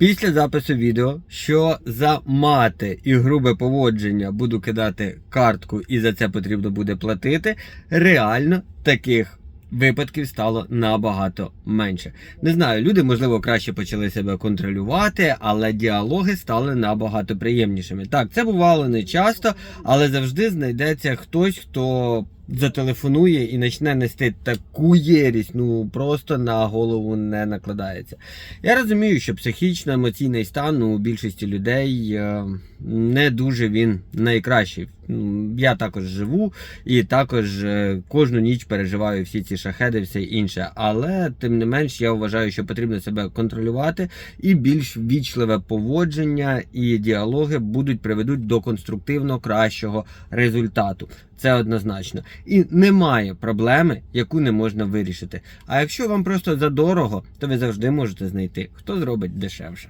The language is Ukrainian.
Після запису відео, що за мати і грубе поводження буду кидати картку і за це потрібно буде платити, реально таких випадків стало набагато менше. Не знаю, люди, можливо, краще почали себе контролювати, але діалоги стали набагато приємнішими. Так, це бувало не часто, але завжди знайдеться хтось, хто зателефонує і почне нести таку єрість, ну просто на голову не накладається. Я розумію, що психічно-емоційний стан ну, у більшості людей е, не дуже він найкращий. Я також живу і також е, кожну ніч переживаю всі ці шахеди, все інше. Але тим не менш я вважаю, що потрібно себе контролювати, і більш вічливе поводження і діалоги будуть приведуть до конструктивно кращого результату. Це однозначно. І немає проблеми, яку не можна вирішити. А якщо вам просто задорого, то ви завжди можете знайти, хто зробить дешевше.